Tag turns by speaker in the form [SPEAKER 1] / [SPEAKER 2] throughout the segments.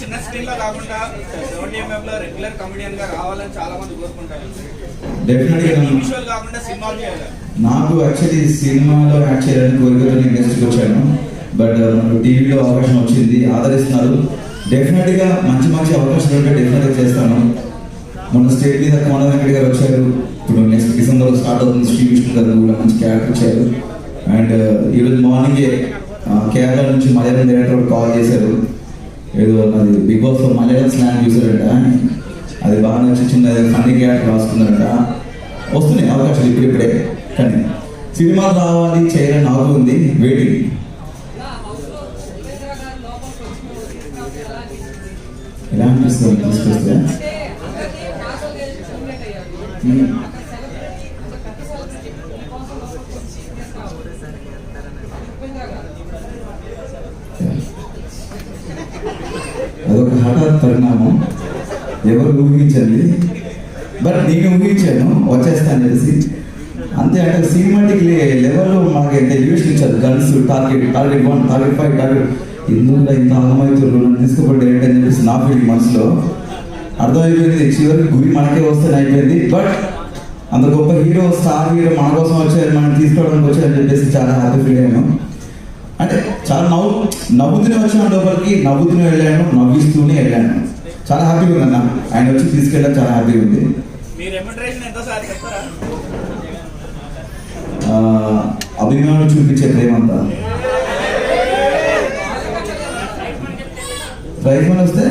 [SPEAKER 1] చిన్న స్క్రీన్లో కాకుండా సెవెంటీ ఎంఎం లో రెగ్యులర్ కమెడియన్గా రావాలని చాలా మంది కోరుకుంటారు. విజువల్ కాకుండా సినిమాలు చేయాలి.
[SPEAKER 2] నాకు యాక్చువల్లీ సినిమాలో యాక్ట్ చేయాలని కోరికతో నేను ఇండస్ట్రీకి వచ్చాను. బట్ మనకు టీవీలో అవకాశం వచ్చింది ఆదరిస్తున్నారు. డెఫినెట్గా మంచి మంచి అవకాశాలు ఉంటే డెఫినెట్గా చేస్తాను. మొన్న స్టేట్ మీద కోన వెంకట గారు వచ్చారు. ఇప్పుడు నెక్స్ట్ డిసెంబర్ స్టార్ట్ అవుతుంది శ్రీ విష్ణు గారు కూడా మంచి క్యారెక్టర్ ఇచ్చారు అండ్ ఈరోజు మార్నింగే కేరళ నుంచి మలయాళం డైరెక్టర్ కాల్ చేశారు. ఏదో అది బిగ్ బాస్లో మలయాళం స్లాంగ్ చూసారంట అది బాగా నచ్చి చిన్న ఫన్నీ క్యారెక్టర్ రాసుకున్నారంట. వస్తున్నాయి అవకాశాలు ఇప్పుడిప్పుడే కానీ సినిమా రావాలి చేయాలని నాకు ఉంది వెయిటింగ్ ఎలా అనిపిస్తుంది? తీసుకొస్తే? హఠాత్ పరిణామం. ఎవరు ఊహించండి? బట్ నేను ఊహించాను వచ్చేస్తాను తెలిసి అంతే అంటే సినిమాటిక్ లెవెల్లో మనకి అయితే ఎలివేషన్ ఇచ్చారు. Guns target target one target five target. ఎందుకు ఇంత అహమైతులు నన్ను తీసుకుపడ్డా ఏంటని చెప్పేసి నా ఫీలింగ్ మనసులో అర్థమైపోయింది. చివరికి గురి మనకే వస్తే అయిపోయింది. బట్ అంత గొప్ప హీరో స్టార్ హీరో మన కోసం వచ్చారు మనం తీసుకోవడానికి వచ్చారని చెప్పేసి చాలా హ్యాపీ ఫీల్ అయ్యాను. అంటే చాలా నవ్వు నవ్వుతూనే వచ్చాను లోపలికి నవ్వుతూనే వెళ్ళాను నవ్విస్తూనే వెళ్ళాను. చాలా హ్యాపీగా ఉంది అన్న ఆయన వచ్చి తీసుకెళ్ళడం చాలా హ్యాపీగా ఉంది. అభిమానులు చూపించే ప్రేమంతా ప్రైజ్ మనీ వస్తే?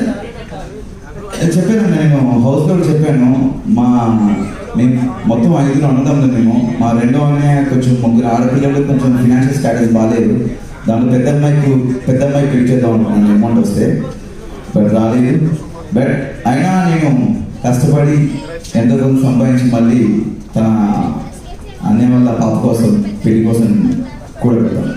[SPEAKER 2] నేను చెప్పాను నేను హౌస్లో చెప్పాను. మా మేము మొత్తం ఐదుగురు అన్నదమ్ములు మేము. మా రెండో అన్నయ్య కొంచెం ముగ్గురు ఆడపిల్లలు కొంచెం ఫినాన్షియల్ స్టాటస్ బాగాలేదు దాంట్లో పెద్ద అమ్మాయికి పెద్ద అమ్మాయికి పిలిచేద్దాం అనుకున్నాను అమౌంట్ వస్తే. బట్ రాలేదు. బట్ అయినా నేను కష్టపడి ఎంతో కొంత సంపాదించి మళ్ళీ తన అన్నయ్య వాళ్ళ పాప కోసం పెళ్ళి కోసం కూడబెట్టాను.